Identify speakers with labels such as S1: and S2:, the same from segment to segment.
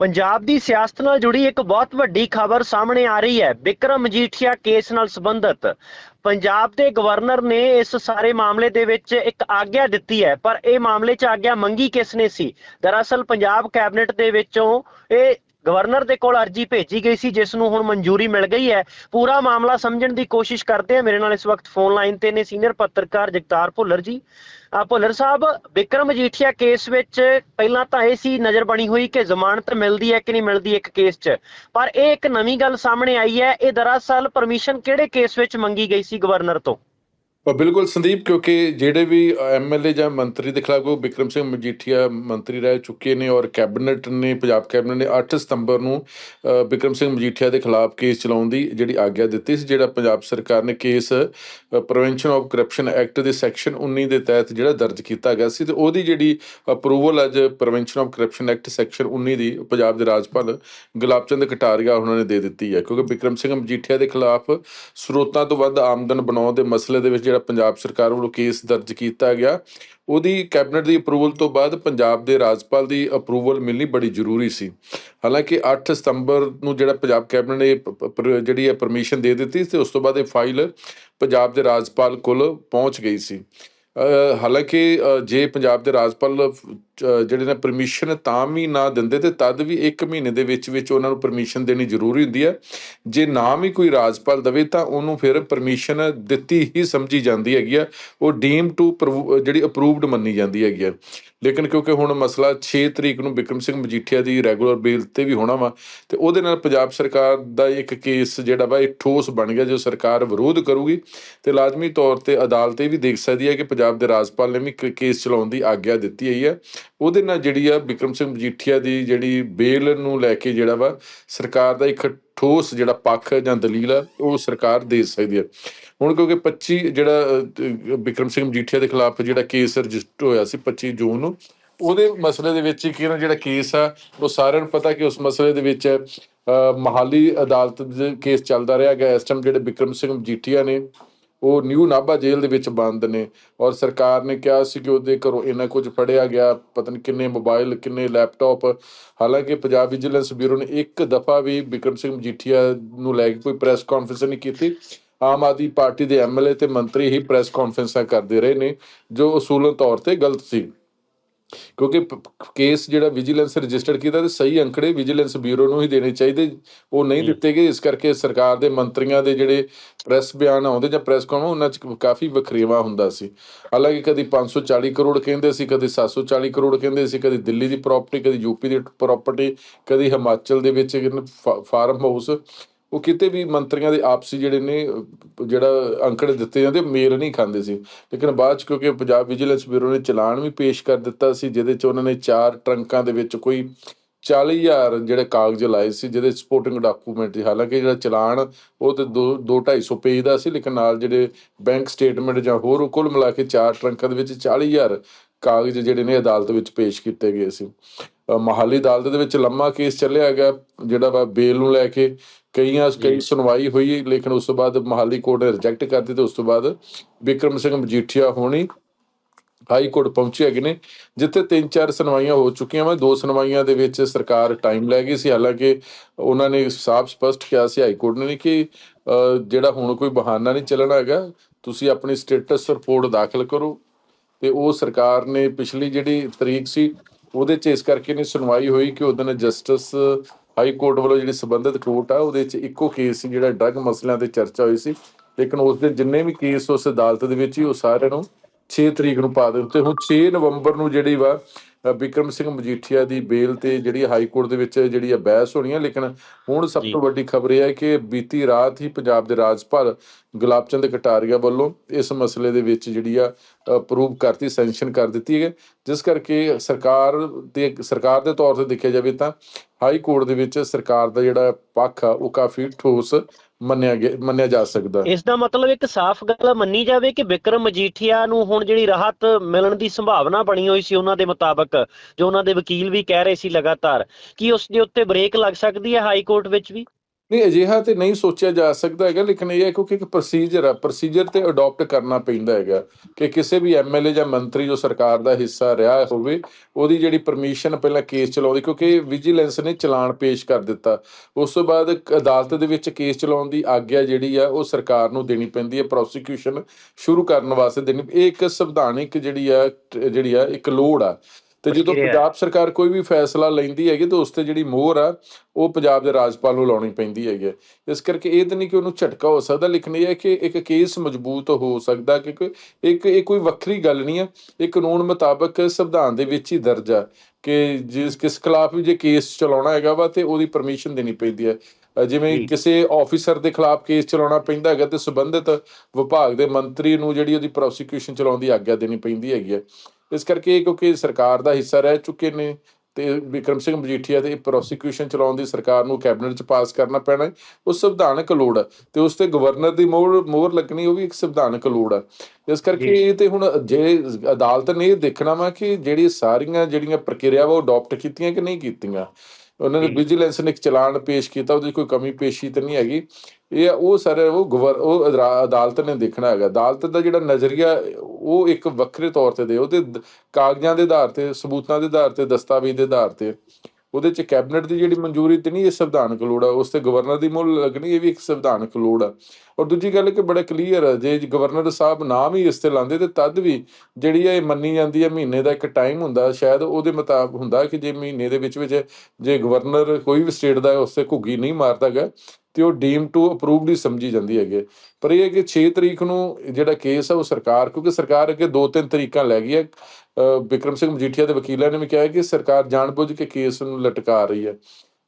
S1: ਪੰਜਾਬ ਦੀ ਸਿਆਸਤ ਨਾਲ ਜੁੜੀ ਇੱਕ ਬਹੁਤ ਵੱਡੀ ਖਬਰ ਸਾਹਮਣੇ ਆ ਰਹੀ ਹੈ। ਵਿਕਰਮ ਮਜੀਠੀਆ ਕੇਸ ਨਾਲ ਸੰਬੰਧਿਤ। ਪੰਜਾਬ ਦੇ ਗਵਰਨਰ ਨੇ ਇਸ ਸਾਰੇ ਮਾਮਲੇ ਦੇ ਵਿੱਚ ਇੱਕ ਆਗਿਆ ਦਿੱਤੀ ਹੈ, ਪਰ ਇਹ ਮਾਮਲੇ 'ਚ ਆਗਿਆ ਮੰਗੀ ਕਿਸ ਨੇ ਸੀ? ਦਰਅਸਲ ਪੰਜਾਬ ਕੈਬਨਿਟ ਦੇ ਵਿੱਚੋਂ ਇਹ ਗਵਰਨਰ ਦੇ ਕੋਲ ਅਰਜੀ ਭੇਜੀ ਗਈ ਸੀ, ਜਿਸ ਨੂੰ ਹੁਣ ਮਨਜ਼ੂਰੀ ਮਿਲ ਗਈ ਹੈ। ਪੂਰਾ ਮਾਮਲਾ ਸਮਝਣ ਦੀ ਕੋਸ਼ਿਸ਼ ਕਰਦੇ ਹਾਂ ਮੇਰੇ ਨਾਲ ਇਸ ਵਕਤ ਫੋਨ ਲਾਈਨ ਤੇ ਨੇ ਸੀਨੀਅਰ ਪੱਤਰਕਾਰ ਜਗਤਾਰ ਭੁੱਲਰ ਜੀ। ਆ ਭੁੱਲਰ ਸਾਹਿਬ, ਵਿਕਰਮ ਮਜੀਠੀਆ ਕੇਸ ਵਿੱਚ ਪਹਿਲਾਂ ਤਾਂ ਇਹ ਸੀ ਨਜ਼ਰ ਬਣੀ ਹੋਈ ਕਿ ਜ਼ਮਾਨਤ ਮਿਲਦੀ ਹੈ ਕਿ ਨਹੀਂ ਮਿਲਦੀ ਇੱਕ ਕੇਸ 'ਚ। ਪਰ ਇਹ ਇੱਕ ਨਵੀਂ ਗੱਲ ਸਾਹਮਣੇ ਆਈ ਹੈ। ਇਹ ਦਰਅਸਲ ਪਰਮਿਸ਼ਨ ਕਿਹੜੇ ਕੇਸ ਵਿੱਚ ਮੰਗੀ ਗਈ ਸੀ ਗਵਰਨਰ ਤੋਂ?
S2: ਪਰ ਬਿਲਕੁਲ ਸੰਦੀਪ ਕਿਉਂਕਿ ਜਿਹੜੇ ਵੀ ਐਮਐਲਏ ਜਾਂ ਮੰਤਰੀ ਦੇ ਖਿਲਾਫ ਉਹ ਬਿਕਰਮ ਸਿੰਘ ਮਜੀਠੀਆ ਮੰਤਰੀ ਰਹਿ ਚੁੱਕੇ ਨੇ ਔਰ ਕੈਬਨਿਟ ਨੇ ਪੰਜਾਬ ਕੈਬਨਿਟ ਨੇ 8 ਸਤੰਬਰ ਨੂੰ ਅ, ਬਿਕਰਮ ਸਿੰਘ ਮਜੀਠੀਆ ਦੇ ਖਿਲਾਫ ਕੇਸ ਚਲਾਉਣ ਦੀ ਜਿਹੜੀ ਆਗਿਆ ਦਿੱਤੀ ਸੀ ਜਿਹੜਾ ਪੰਜਾਬ ਸਰਕਾਰ ਨੇ case prevention of corruption act ਦੇ ਸੈਕਸ਼ਨ 19 ਦੇ ਤਹਿਤ ਜਿਹੜਾ ਦਰਜ ਕੀਤਾ ਗਿਆ ਸੀ ਤੇ ਉਹਦੀ ਜਿਹੜੀ ਅਪਰੂਵਲ ਅੱਜ prevention of corruption act section 19 ਦੀ ਪੰਜਾਬ ਦੇ ਰਾਜਪਾਲ ਗੁਲਾਬਚੰਦ ਕਟਾਰੀਆ ਉਹਨਾਂ ਨੇ ਦੇ ਦਿੱਤੀ ਹੈ ਕਿਉਂਕਿ ਬਿਕਰਮ ਸਿੰਘ ਮਜੀਠੀਆ ਦੇ ਖਿਲਾਫ ਸਰੋਤਾਂ ਤੋਂ ਵੱਧ ਆਮਦਨ ਬਣਾਉਣ ਦੇ ਮਸਲੇ ਦੇ ਵਿੱਚ ਜਿਹੜਾ ਪੰਜਾਬ ਸਰਕਾਰ ਵੱਲੋਂ ਕੇਸ ਦਰਜ ਕੀਤਾ ਗਿਆ, ਉਹਦੀ ਕੈਬਨਿਟ ਦੀ ਅਪਰੂਵਲ ਤੋਂ ਬਾਅਦ ਪੰਜਾਬ ਦੇ ਰਾਜਪਾਲ ਦੀ ਅਪਰੂਵਲ ਮਿਲਣੀ ਬੜੀ ਜ਼ਰੂਰੀ ਸੀ। ਹਾਲਾਂਕਿ 8 ਸਤੰਬਰ ਨੂੰ ਜਿਹੜਾ ਪੰਜਾਬ ਕੈਬਨਿਟ ਨੇ ਪ- ਜਿਹੜੀ ਹੈ ਪਰਮਿਸ਼ਨ ਦੇ ਦਿੱਤੀ ਤੇ ਉਸ ਤੋਂ ਬਾਅਦ ਇਹ ਫਾਈਲ ਪੰਜਾਬ ਦੇ ਰਾਜਪਾਲ ਕੋਲ ਪਹੁੰਚ ਗਈ ਸੀ। ਹਾਲਾਂਕਿ ਜੇ ਪੰਜਾਬ ਦੇ ਰਾਜਪਾਲ ਜਿਹੜੇ ਨੇ ਪਰਮਿਸ਼ਨ ਤਾਂ ਵੀ ਨਾ ਦਿੰਦੇ ਤੇ ਤਦ ਵੀ 1 ਮਹੀਨੇ ਦੇ ਵਿੱਚ ਵਿੱਚ ਉਹਨਾਂ ਨੂੰ ਪਰਮਿਸ਼ਨ ਦੇਣੀ ਜ਼ਰੂਰੀ ਹੁੰਦੀ ਹੈ। ਜੇ ਨਾ ਵੀ ਕੋਈ ਰਾਜਪਾਲ ਦਵੇ ਤਾਂ ਉਹਨੂੰ ਫਿਰ ਪਰਮਿਸ਼ਨ ਦਿੱਤੀ ਹੀ ਸਮਝੀ ਜਾਂਦੀ ਹੈਗੀ ਆ। ਉਹ ਡੀਮ ਟੂ ਜਿਹੜੀ ਅਪਰੂਵਡ ਮੰਨੀ ਜਾਂਦੀ ਹੈਗੀ ਆ। ਲੇਕਿਨ ਕਿਉਂਕਿ ਹੁਣ ਮਸਲਾ 6 ਤਰੀਕ ਨੂੰ ਬਿਕਰਮ ਸਿੰਘ ਮਜੀਠੀਆ ਦੀ ਰੈਗੂਲਰ ਬੇਲ ਤੇ ਵੀ ਹੋਣਾ ਵਾ, ਤੇ ਉਹਦੇ ਨਾਲ ਪੰਜਾਬ ਸਰਕਾਰ ਦਾ ਇੱਕ ਕੇਸ ਜਿਹੜਾ ਵਾ, ਇਹ ਠੋਸ ਬਣ ਗਿਆ ਜੋ ਸਰਕਾਰ ਵਿਰੋਧ ਕਰੂਗੀ। ਤੇ ਲਾਜ਼ਮੀ ਤੌਰ ਤੇ ਅਦਾਲਤ ਇਹ ਵੀ ਦੇਖ ਸਕਦੀ ਹੈ ਕਿ ਪੰਜਾਬ ਦੇ ਰਾਜਪਾਲ ਨੇ ਵੀ ਕੇਸ ਚਲਾਉਣ ਦੀ ਆਗਿਆ ਦਿੱਤੀ ਹੋਈ ਹੈ। ਉਹਦੇ ਨਾਲ ਜਿਹੜੀ ਆ ਬਿਕਰਮ ਸਿੰਘ ਮਜੀਠੀਆ ਦੀ ਜਿਹੜੀ ਬੇਲ ਨੂੰ ਲੈ ਕੇ ਜਿਹੜਾ ਵਾ ਸਰਕਾਰ ਦਾ ਇੱਕ ਠੋਸ ਜਿਹੜਾ ਪੱਖ ਜਾਂ ਦਲੀਲ ਆ ਉਹ ਸਰਕਾਰ ਦੇ ਸਕਦੀ ਹੈ ਹੁਣ ਕਿਉਂਕਿ 25 ਜਿਹੜਾ ਅ, ਬਿਕਰਮ ਸਿੰਘ ਮਜੀਠੀਆ ਦੇ ਖਿਲਾਫ ਜਿਹੜਾ ਕੇਸ ਰਜਿਸਟਰ ਹੋਇਆ ਸੀ 25 ਜੂਨ ਨੂੰ ਉਹਦੇ ਮਸਲੇ ਦੇ ਵਿੱਚ ਕਿ ਨਾ ਜਿਹੜਾ ਕੇਸ ਆ ਉਹ ਸਾਰਿਆਂ ਨੂੰ ਪਤਾ ਕਿ ਉਸ ਮਸਲੇ ਦੇ ਵਿੱਚ ਅ, ਮਹਾਲੀ ਅਦਾਲਤ ਦੇ ਕੇਸ ਚੱਲਦਾ ਰਿਹਾ ਗਿਆ ਇਸ ਟਾਈਮ ਜਿਹੜੇ ਬਿਕਰਮ ਸਿੰਘ ਮਜੀਠੀਆ ਨੇ ਉਹ ਨਿਊ ਨਾਭਾ ਜੇਲ੍ਹ ਦੇ ਵਿੱਚ ਬੰਦ ਨੇ ਔਰ ਸਰਕਾਰ ਨੇ ਕਿਹਾ ਸੀ ਕਿ ਉਹਦੇ ਘਰੋਂ ਇੰਨਾ ਕੁਝ ਫੜਿਆ ਗਿਆ, ਪਤਾ ਨਹੀਂ ਕਿੰਨੇ ਮੋਬਾਈਲ, ਕਿੰਨੇ ਲੈਪਟਾਪ। ਹਾਲਾਂਕਿ ਪੰਜਾਬ ਵਿਜੀਲੈਂਸ ਬਿਊਰੋ ਨੇ ਇੱਕ ਦਫਾ ਵੀ ਬਿਕਰਮ ਸਿੰਘ ਮਜੀਠੀਆ ਨੂੰ ਲੈ ਕੇ ਕੋਈ ਪ੍ਰੈਸ ਕਾਨਫਰੰਸ ਨਹੀਂ ਕੀਤੀ। ਆਮ ਆਦਮੀ ਪਾਰਟੀ ਦੇ ਐਮਐਲਏ ਤੇ ਮੰਤਰੀ ਹੀ ਪ੍ਰੈਸ ਕਾਨਫਰੰਸਾਂ ਕਰਦੇ ਰਹੇ ਨੇ, ਜੋ ਉਸੂਲਨ ਤੌਰ ਤੇ ਗਲਤ ਸੀ। ਕਿਉਂਕਿ ਕੇਸ ਜਿਹੜਾ ਵਿਜੀਲੈਂਸ ਰਜਿਸਟਰਡ ਕੀਤਾ ਤੇ ਸਹੀ ਅੰਕੜੇ ਵਿਜੀਲੈਂਸ ਬਿਊਰੋ ਨੂੰ ਹੀ ਦੇਣੇ ਚਾਹੀਦੇ। ਉਹ ਨਹੀਂ ਦਿੱਤੇ ਗਏ ਇਸ ਕਰਕੇ ਸਰਕਾਰ ਦੇ ਮੰਤਰੀਆਂ ਦੇ ਜਿਹੜੇ ਪ੍ਰੈਸ ਬਿਆਨ ਆਉਂਦੇ ਜਾਂ ਪ੍ਰੈਸ ਕਾਨਫਰੰਸ ਉਹਨਾਂ 'ਚ ਕਾਫੀ ਵਖਰੇਵਾ ਹੁੰਦਾ ਸੀ। ਹਾਲਾਂਕਿ ਕਦੀ 540 ਕਰੋੜ ਕਹਿੰਦੇ ਸੀ ਕਦੀ 740 ਕਰੋੜ ਕਹਿੰਦੇ ਸੀ ਕਦੀ ਦਿੱਲੀ ਦੀ ਪ੍ਰਾਪਰਟੀ ਕਦੀ ਯੂਪੀ ਦੀ ਪ੍ਰਾਪਰਟੀ ਕਦੀ ਹਿਮਾਚਲ ਦੇ ਵਿੱਚ ਫਾਰਮ ਹਾਊਸ ਉਹ ਕਿਤੇ ਵੀ ਮੰਤਰੀਆਂ ਦੇ ਆਪਸੀ ਜਿਹੜੇ ਨੇ, ਜਿਹੜਾ ਅੰਕੜੇ ਦਿੱਤੇ ਜਾਂਦੇ, ਮੇਲ ਨਹੀਂ ਖਾਂਦੇ ਸੀ। ਲੇਕਿਨ ਬਾਅਦ ਚ ਕਿਉਂਕਿ ਪੰਜਾਬ ਵਿਜੀਲੈਂਸ ਬਿਊਰੋ ਨੇ ਚਲਾਨ ਵੀ ਪੇਸ਼ ਕਰ ਦਿੱਤਾ ਸੀ, ਜਿਹਦੇ ਚ ਉਹਨਾਂ ਨੇ ਚਾਰ ਟਰੰਕਾਂ ਦੇ ਵਿੱਚ ਕੋਈ 40000 ਜਿਹੜੇ ਕਾਗਜ਼ ਲਾਏ ਸੀ, ਜਿਹਦੇ ਸਪੋਰਟਿੰਗ ਡਾਕੂਮੈਂਟ ਸੀ। ਹਾਲਾਂਕਿ ਜਿਹੜਾ ਚਲਾਨ, ਉਹ ਤੇ 2 250 ਪੇਜ ਦਾ ਸੀ, ਲੇਕਿਨ ਨਾਲ ਜਿਹੜੇ ਬੈਂਕ ਸਟੇਟਮੈਂਟ ਜਾਂ ਹੋਰ ਕੁੱਲ ਮਿਲਾ ਕੇ ਚਾਰ ਟਰੰਕਾਂ ਦੇ ਵਿੱਚ 40000 ਕਾਗਜ਼ ਜਿਹੜੇ ਨੇ ਅਦਾਲਤ ਵਿੱਚ ਪੇਸ਼ ਕੀਤੇ ਗਏ ਸੀ। ਮਹਾਲੀ ਅਦਾਲਤ ਦੇ ਵਿੱਚ ਲੰਮਾ ਕੇਸ ਚੱਲਿਆ ਗਿਆ ਜਿਹੜਾ ਵਾ ਬੇਲ ਨੂੰ ਲੈ ਕੇ ਕਈਆਂ ਕਈ ਸੁਣਵਾਈ ਹੋਈ ਲੇਕਿਨ ਉਸ ਤੋਂ ਬਾਅਦ ਮਹਾਲੀ ਕੋਰਟ ਨੇ ਰਿਜੈਕਟ ਕਰ ਦਿੱਤੀ ਉਸ ਤੋਂ ਬਾਅਦ ਵਿਕਰਮ ਸਿੰਘ ਮਜੀਠੀਆ ਹੋਣੀ ਹਾਈ ਕੋਰਟ ਪਹੁੰਚੇ ਹੈਗੇ ਨੇ ਜਿੱਥੇ ਤਿੰਨ ਚਾਰ ਸੁਣਵਾਈਆਂ ਹੋ ਚੁੱਕੀਆਂ ਵਾ। ਦੋ ਸੁਣਵਾਈਆਂ ਦੇ ਵਿੱਚ ਸਰਕਾਰ ਟਾਈਮ ਲੈ ਗਈ ਸੀ। ਹਾਲਾਂਕਿ ਉਹਨਾਂ ਨੇ ਸਾਫ਼ ਸਪਸ਼ਟ ਕਿਹਾ ਸੀ ਹਾਈ ਕੋਰਟ ਨੇ ਕਿ ਜਿਹੜਾ ਹੁਣ ਕੋਈ ਬਹਾਨਾ ਨਹੀਂ ਚੱਲਣਾ ਹੈਗਾ ਤੁਸੀਂ ਆਪਣੀ ਸਟੇਟਸ ਰਿਪੋਰਟ ਦਾਖਲ ਕਰੋ। ਤੇ ਉਹ ਸਰਕਾਰ ਨੇ ਪਿਛਲੀ ਜਿਹੜੀ ਤਰੀਕ ਸੀ ਉਹਦੇ ਚ ਇਸ ਕਰਕੇ ਨਹੀਂ ਸੁਣਵਾਈ ਹੋਈ ਕਿ ਉਹਦੋਂ ਜਸਟਿਸ, ਹਾਈ ਕੋਰਟ ਵੱਲੋਂ ਜਿਹੜੀ ਸੰਬੰਧਿਤ ਕੋਰਟ ਆ, ਉਹਦੇ ਚ ਇੱਕੋ ਕੇਸ ਸੀ ਜਿਹੜਾ ਡਰੱਗ ਮਸਲਿਆਂ ਤੇ ਚਰਚਾ ਹੋਈ ਸੀ। ਲੇਕਿਨ ਉਸ ਦੇ ਜਿੰਨੇ ਵੀ ਕੇਸ ਉਸ ਅਦਾਲਤ ਦੇ ਵਿੱਚ ਹੀ, ਉਹ ਸਾਰਿਆਂ ਨੂੰ 6 ਤਰੀਕ ਨੂੰ ਪਾ ਦੇ ਦਿੱਤੇ। ਹੁਣ 6 ਨਵੰਬਰ ਨੂੰ ਜਿਹੜੀ ਵਾ ਬਿਕਰਮ ਸਿੰਘ ਮਜੀਠੀਆ ਦੀ ਬੇਲ ਤੇ ਜਿਹੜੀ ਹਾਈ ਕੋਰਟ ਦੇ ਵਿੱਚ ਜਿਹੜੀ ਆ ਬਹਿਸ ਹੋਣੀ ਹੈ ਲੇਕਿਨ ਹੁਣ ਸਭ। ਤੋਂ ਵੱਡੀ ਖਬਰ ਇਹ ਹੈ ਕਿ ਬੀਤੀ ਰਾਤ ਹੀ ਪੰਜਾਬ ਦੇ ਰਾਜਪਾਲ ਗੁਲਾਬਚੰਦ ਕਟਾਰੀਆ ਵੱਲੋਂ ਇਸ ਮਸਲੇ ਦੇ ਵਿੱਚ ਜਿਹੜੀ ਆ ਅਪਰੂਵ ਕਰਤੀ ਸੈਂਕਸ਼ਨ ਕਰ ਦਿੱਤੀ ਹੈ ਜਿਸ ਕਰਕੇ ਸਰਕਾਰ ਦੇ ਸਰਕਾਰ ਦੇ ਤੌਰ ਤੇ ਦੇਖਿਆ ਜਾਵੇ ਤਾਂ ਹਾਈ ਕੋਰਟ ਦੇ ਵਿੱਚ ਸਰਕਾਰ ਦਾ ਜਿਹੜਾ ਪੱਖ ਆ ਉਹ ਕਾਫੀ ਠੋਸ ਮੰਨਿਆ ਗਿਆ ਮੰਨਿਆ ਜਾ ਸਕਦਾ।
S1: ਇਸ ਦਾ ਮਤਲਬ ਇੱਕ ਸਾਫ਼ ਗੱਲ ਮੰਨੀ ਜਾਵੇ ਕਿ ਵਿਕਰਮ ਮਜੀਠੀਆ ਨੂੰ ਹੁਣ ਜਿਹੜੀ ਰਾਹਤ ਮਿਲਣ ਦੀ ਸੰਭਾਵਨਾ ਬਣੀ ਹੋਈ ਸੀ ਉਹਨਾਂ ਦੇ ਮੁਤਾਬਕ, ਜੋ ਉਹਨਾਂ ਦੇ ਵਕੀਲ ਵੀ ਕਹਿ ਰਹੇ ਸੀ ਲਗਾਤਾਰ, ਕਿ ਉਸ ਦੇ ਉੱਤੇ ਬ੍ਰੇਕ ਲੱਗ ਸਕਦੀ ਹੈ ਹਾਈ ਕੋਰਟ ਵਿੱਚ ਵੀ?
S2: ਨਹੀਂ, ਅਜਿਹਾ ਤੇ ਨਹੀਂ ਸੋਚਿਆ ਜਾ ਸਕਦਾ ਹੈਗਾ, ਲੇਕਿਨ ਇਹ ਹੈ ਕਿਉਂਕਿ ਇੱਕ ਪ੍ਰੋਸੀਜਰ ਹੈ ਪ੍ਰੋਸੀਜਰ ਤੇ ਅਡਾਪਟ ਕਰਨਾ ਪੈਂਦਾ ਹੈਗਾ ਕਿ ਕਿਸੇ ਵੀ ਐਮਐਲਏ ਜਾਂ ਮੰਤਰੀ ਜੋ ਸਰਕਾਰ ਦਾ ਹਿੱਸਾ ਰਿਹਾ ਹੋਵੇ, ਉਹਦੀ ਜਿਹੜੀ ਪਰਮਿਸ਼ਨ ਪਹਿਲਾਂ ਕੇਸ ਚਲਾਉਂਦੀ, ਕਿਉਂਕਿ ਵਿਜੀਲੈਂਸ ਨੇ ਚਲਾਨ ਪੇਸ਼ ਕਰ ਦਿੱਤਾ। ਉਸ ਤੋਂ ਬਾਅਦ ਅਦਾਲਤ ਦੇ ਵਿੱਚ ਕੇਸ ਚਲਾਉਣ ਦੀ ਆਗਿਆ ਜਿਹੜੀ ਆ, ਉਹ ਸਰਕਾਰ ਨੂੰ ਦੇਣੀ ਪੈਂਦੀ ਹੈ ਪ੍ਰੋਸੀਕਿਊਸ਼ਨ ਸ਼ੁਰੂ ਕਰਨ ਵਾਸਤੇ ਦੇਣੀ, ਇਹ ਇੱਕ ਸੰਵਿਧਾਨਿਕ ਜਿਹੜੀ ਆ ਜਿਹੜੀ ਆ, ਇੱਕ ਲੋੜ ਆ। ਤੇ ਜਦੋਂ। ਪੰਜਾਬ ਸਰਕਾਰ ਕੋਈ ਵੀ ਫੈਸਲਾ ਲੈਂਦੀ ਹੈਗੀ ਤਾਂ ਉਸ ਤੇ ਜਿਹੜੀ ਮੋਹਰ ਆ ਉਹ ਪੰਜਾਬ ਦੇ ਰਾਜਪਾਲ ਨੂੰ ਲਾਉਣੀ ਪੈਂਦੀ ਹੈਗੀ ਹੈ। ਇਸ ਕਰਕੇ ਇਹ ਤਾਂ ਨਹੀਂ ਕਿ ਉਹਨੂੰ ਝਟਕਾ ਹੋ ਸਕਦਾ ਇਹ ਹੈ ਕਿ ਇੱਕ ਕੇਸ ਮਜ਼ਬੂਤ ਹੋ ਸਕਦਾ ਕਿ ਕੋਈ- ਇੱਕ ਇਹ ਕੋਈ ਵੱਖਰੀ ਗੱਲ ਨਹੀਂ ਹੈ ਇਹ ਕਾਨੂੰਨ ਮੁਤਾਬਕ ਸੰਵਿਧਾਨ ਦੇ ਵਿੱਚ ਹੀ ਦਰਜ ਆ ਕਿ ਜਿਸ ਕਿਸ ਖਿਲਾਫ ਵੀ ਜੇ ਕੇਸ ਚਲਾਉਣਾ ਹੈਗਾ ਵਾ ਤੇ ਉਹਦੀ ਪਰਮਿਸ਼ਨ ਦੇਣੀ ਪੈਂਦੀ ਹੈ ਜਿਵੇਂ। ਕਿਸੇ ਆਫੀਸਰ ਦੇ ਖਿਲਾਫ ਕੇਸ ਚਲਾਉਣਾ ਪੈਂਦਾ ਹੈਗਾ ਤੇ ਸੰਬੰਧਿਤ ਵਿਭਾਗ ਦੇ ਮੰਤਰੀ ਨੂੰ ਜਿਹੜੀ ਉਹਦੀ ਪ੍ਰੋਸੀਕਿਊਸ਼ਨ ਚਲਾਉਣ ਦੀ ਆਗਿਆ ਦੇਣੀ ਪੈਂਦੀ ਹੈਗੀ ਹੈ ਇਸ ਕਰਕੇ ਕਿਉਂਕਿ ਸਰਕਾਰ ਦਾ ਹਿੱਸਾ ਰਹਿ ਚੁੱਕੇ ਨੇ ਤੇ ਵਿਕਰਮ ਸਿੰਘ ਮਜੀਠੀਆ ਤੇ ਪ੍ਰੋਸੀਕਿਊਸ਼ਨ ਚਲਾਉਣ ਦੀ ਸਰਕਾਰ ਨੂੰ ਕੈਬਨਿਟ ਚ ਪਾਸ ਕਰਨਾ ਪੈਣਾ। ਉਹ ਸੰਵਿਧਾਨਕ ਲੋੜ ਹੈ ਤੇ ਉਸ ਤੇ ਗਵਰਨਰ ਦੀ ਮੋਹਰ ਮੋਹਰ ਲੱਗਣੀ ਉਹ ਵੀ ਇੱਕ ਸੰਵਿਧਾਨਕ ਲੋੜ ਹੈ ਇਸ ਕਰਕੇ। ਇਹ ਤੇ ਹੁਣ ਜੇ ਅਦਾਲਤ ਨੇ ਇਹ ਦੇਖਣਾ ਵਾ ਕਿ ਜਿਹੜੀ ਸਾਰੀਆਂ ਜਿਹੜੀਆਂ ਪ੍ਰਕਿਰਿਆਵਾਂ ਉਹ ਅਡਾਪਟ ਕੀਤੀਆਂ ਕਿ ਨਹੀਂ ਕੀਤੀਆਂ ਉਹਨਾਂ ਨੇ। ਵਿਜੀਲੈਂਸ ਨੇ ਇੱਕ ਚਲਾਨ ਪੇਸ਼ ਕੀਤਾ ਉਹਦੀ ਕੋਈ ਕਮੀ ਪੇਸ਼ੀ ਤਾਂ ਨਹੀਂ ਹੈਗੀ ਇਹ ਉਹ ਸਰ ਉਹ ਗਵਰ ਉਹ ਅਦਾਲਤ ਨੇ ਦੇਖਣਾ ਹੈਗਾ ਅਦਾਲਤ ਦਾ ਜਿਹੜਾ ਨਜ਼ਰੀਆ ਉਹ ਇੱਕ ਵੱਖਰੇ ਤੌਰ ਤੇ ਦੇ ਉਹਦੇ ਕਾਗਜ਼ਾਂ ਦੇ ਆਧਾਰ ਤੇ, ਸਬੂਤਾਂ ਦੇ ਆਧਾਰ ਤੇ, ਦਸਤਾਵੇਜ਼ ਦੇ ਆਧਾਰ ਤੇ। ਉਹਦੇ ਚ ਕੈਬਨਿਟ ਦੀ ਜਿਹੜੀ ਮਨਜ਼ੂਰੀ ਤੇ ਨਹੀਂ, ਇਹ ਸੰਵਿਧਾਨਕ ਲੋੜ ਆ। ਉਸ ਤੇ ਗਵਰਨਰ ਦੀ ਮੁੱਲ ਲੱਗਣੀ, ਇਹ ਵੀ ਇੱਕ ਸੰਵਿਧਾਨਕ ਲੋੜ ਆ। ਔਰ ਦੂਜੀ ਗੱਲ ਕਿ ਬੜਾ ਕਲੀਅਰ ਆ, ਜੇ ਗਵਰਨਰ ਸਾਹਿਬ ਨਾਮ ਹੀ ਇਸ ਤੇ ਲਾਉਂਦੇ, ਤੇ ਤਦ ਵੀ ਜਿਹੜੀ ਇਹ ਮੰਨੀ ਜਾਂਦੀ ਹੈ ਮਹੀਨੇ ਦਾ ਇੱਕ ਟਾਈਮ ਹੁੰਦਾ, ਸ਼ਾਇਦ ਉਹਦੇ ਮੁਤਾਬਕ ਹੁੰਦਾ ਕਿ ਜੇ ਮਹੀਨੇ ਦੇ ਵਿੱਚ ਵਿੱਚ ਜੇ ਗਵਰਨਰ ਕੋਈ ਵੀ ਸਟੇਟ ਦਾ ਉਸ ਤੇ ਘੁੱਗੀ ਨਹੀਂ ਮਾਰਦਾਗਾ ਤੇ ਉਹ ਡੀਮ ਟੂ ਅਪਰੂਵਡ ਹੀ ਸਮਝੀ ਜਾਂਦੀ ਹੈਗੀ ਪਰ ਇਹ ਹੈ ਕਿ 6 ਤਰੀਕ ਨੂੰ ਜਿਹੜਾ ਕੇਸ ਹੈ ਉਹ ਸਰਕਾਰ, ਕਿਉਂਕਿ ਸਰਕਾਰ ਅੱਗੇ ਦੋ ਤਿੰਨ ਤਰੀਕਾਂ ਲੈ ਗਈ ਹੈ। ਅਹ ਵਿਕਰਮ ਸਿੰਘ ਮਜੀਠੀਆ ਦੇ ਵਕੀਲਾਂ ਨੇ ਵੀ ਕਿਹਾ ਹੈ ਕਿ ਸਰਕਾਰ ਜਾਣਬੁੱਝ ਕੇ ਕੇਸ ਨੂੰ ਲਟਕਾ ਰਹੀ ਹੈ।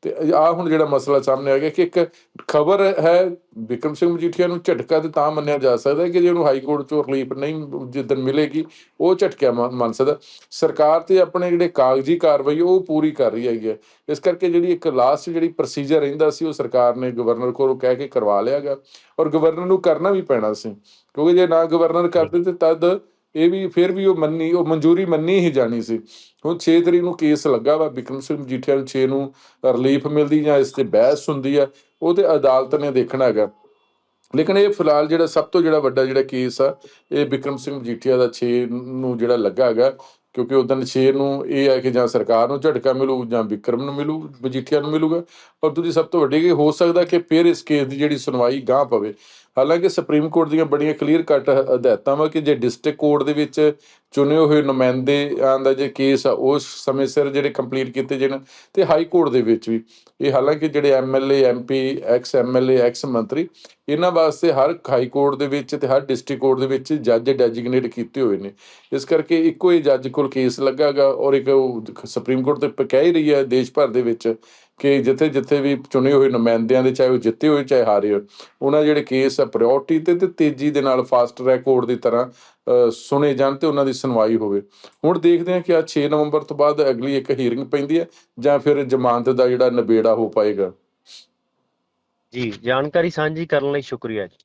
S2: ਤੇ ਆ ਹੁਣ ਜਿਹੜਾ ਮਸਲਾ ਸਾਹਮਣੇ ਆ ਗਿਆ ਕਿ ਇੱਕ ਖਬਰ ਹੈ ਵਿਕਰਮ ਸਿੰਘ ਮਜੀਠੀਆ ਨੂੰ ਝਟਕਾ ਤੇ ਤਾਂ ਮੰਨਿਆ ਜਾ ਸਕਦਾ ਹੈ ਕਿ ਜੇ ਉਹਨੂੰ ਹਾਈ ਕੋਰਟ ਚੋਂ ਰਿਲੀਫ ਨਹੀਂ ਜਿੱਦਣ ਮਿਲੇਗੀ, ਉਹ ਝਟਕਿਆ ਮੰਨ ਮੰਨ ਸਕਦਾ। ਸਰਕਾਰ ਤੇ ਆਪਣੇ ਜਿਹੜੇ ਕਾਗਜ਼ੀ ਕਾਰਵਾਈ ਉਹ ਪੂਰੀ ਕਰ ਰਹੀ ਹੈਗੀ ਹੈ। ਇਸ ਕਰਕੇ ਜਿਹੜੀ ਇੱਕ ਲਾਸਟ ਜਿਹੜੀ ਪ੍ਰੋਸੀਜਰ ਰਹਿੰਦਾ ਸੀ, ਉਹ ਸਰਕਾਰ ਨੇ ਗਵਰਨਰ ਕੋਲੋਂ ਕਹਿ ਕੇ ਕਰਵਾ ਲਿਆ ਗਿਆ। ਔਰ ਗਵਰਨਰ ਨੂੰ ਕਰਨਾ ਵੀ ਪੈਣਾ ਸੀ। ਕਿਉਂਕਿ ਜੇ ਨਾ ਗਵਰਨਰ ਕਰਦੇ ਤੇ ਤਦ ਇਹ ਵੀ ਫਿਰ ਵੀ ਉਹ ਮੰਨੀ, ਉਹ ਮਨਜ਼ੂਰੀ ਮੰਨੀ ਹੀ ਜਾਣੀ ਸੀ। ਹੁਣ 6 ਤਰੀਕ ਨੂੰ ਕੇਸ ਲੱਗਾ ਵਾ ਬਿਕਰਮ ਸਿੰਘ ਮਜੀਠੀਆ ਨੂੰ 6 ਨੂੰ ਰਿਲੀਫ ਮਿਲਦੀ ਜਾਂ ਇਸ ਤੇ ਬਹਿਸ ਹੁੰਦੀ ਆ, ਉਹ ਤੇ ਅਦਾਲਤ ਨੇ ਦੇਖਣਾ ਹੈਗਾ। ਲੇਕਿਨ ਇਹ ਫਿਲਹਾਲ ਜਿਹੜਾ ਸਭ ਤੋਂ ਜਿਹੜਾ ਵੱਡਾ ਜਿਹੜਾ ਕੇਸ ਆ, ਇਹ ਬਿਕਰਮ ਸਿੰਘ ਮਜੀਠੀਆ ਦਾ 6 ਨੂੰ ਜਿਹੜਾ ਲੱਗਾ ਹੈਗਾ, ਕਿਉਂਕਿ ਉਦੋਂ 6 ਨੂੰ ਇਹ ਹੈ ਕਿ ਜਾਂ ਸਰਕਾਰ ਨੂੰ ਝਟਕਾ ਮਿਲੂ ਜਾਂ ਬਿਕਰਮ ਨੂੰ ਮਿਲੂ ਮਜੀਠੀਆ ਨੂੰ ਮਿਲੂਗਾ। ਪਰ ਦੂਜੀ ਸਭ ਤੋਂ ਵੱਡੀ ਕਿ ਹੋ ਸਕਦਾ ਕਿ ਫਿਰ ਇਸ ਕੇਸ ਦੀ ਜਿਹੜੀ ਸੁਣਵਾਈ ਗਾਂ ਪਵੇ। ਹਾਲਾਂਕਿ ਸੁਪਰੀਮ ਕੋਰਟ ਦੀਆਂ ਬੜੀਆਂ ਕਲੀਅਰ ਕੱਟ ਹਦਾਇਤਾਂ ਵਾ ਕਿ ਜੇ ਡਿਸਟ੍ਰਿਕਟ ਕੋਰਟ ਦੇ ਵਿੱਚ ਚੁਣੇ ਹੋਏ ਨੁਮਾਇੰਦੇ ਦਾ ਜੇ ਕੇਸ ਆ, ਉਸ ਸਮੇਂ ਸਿਰ ਜਿਹੜੇ ਕੰਪਲੀਟ ਕੀਤੇ ਜਾਣ ਤੇ ਹਾਈ ਕੋਰਟ ਦੇ ਵਿੱਚ ਵੀ। ਇਹ ਹਾਲਾਂਕਿ ਜਿਹੜੇ MLA MP ex MLA ex ਮੰਤਰੀ ਇਹਨਾਂ ਵਾਸਤੇ ਹਰ ਹਾਈ ਕੋਰਟ ਦੇ ਵਿੱਚ ਤੇ ਹਰ ਡਿਸਟ੍ਰਿਕਟ ਕੋਰਟ ਦੇ ਵਿੱਚ ਜੱਜ ਡੈਜਿਗਨੇਟ ਕੀਤੇ ਹੋਏ ਨੇ। ਇਸ ਕਰਕੇ ਇੱਕੋ ਹੀ ਜੱਜ ਕੋਲ ਕੇਸ ਲੱਗਾਗਾ ਔਰ ਇੱਕ ਸੁਪਰੀਮ ਕੋਰਟ ਤੇ ਕਹਿ ਹੀ ਰਹੀ ਹੈ, ਦੇਸ਼ ਭਰ ਦੇ ਵਿੱਚ ਕਿ ਜਿੱਥੇ ਜਿੱਥੇ ਵੀ ਚੁਣੇ ਹੋਏ ਨੁਮਾਇੰਦਿਆਂ ਦੇ ਚਾਹੇ ਉਹ ਜਿੱਤੇ ਹੋਏ ਚਾਹੇ ਹਾਰੇ ਹੋਏ, ਉਹਨਾਂ ਜਿਹੜੇ ਕੇਸ ਆ ਪ੍ਰਾਇੋਰਟੀ ਤੇ ਤੇ ਤੇਜ਼ੀ ਦੇ ਨਾਲ ਫਾਸਟ ਟਰੈਕ ਕੋਰਟ ਦੀ ਤਰ੍ਹਾਂ ਸੁਣੇ ਜਾਣ ਤੇ ਉਹਨਾਂ ਦੀ ਸੁਣਵਾਈ ਹੋਵੇ। ਹੁਣ ਦੇਖਦੇ ਹਾਂ ਕਿ ਆ 6 ਨਵੰਬਰ ਤੋਂ ਬਾਅਦ ਅਗਲੀ ਇੱਕ ਹੀਅਰਿੰਗ ਪੈਂਦੀ ਹੈ ਜਾਂ ਫਿਰ ਜ਼ਮਾਨਤ ਦਾ ਜਿਹੜਾ ਨਿਬੇੜਾ ਹੋ ਪਾਏਗਾ।
S1: ਜੀ, ਜਾਣਕਾਰੀ ਸਾਂਝੀ ਕਰਨ ਲਈ ਸ਼ੁਕਰੀਆ ਜੀ।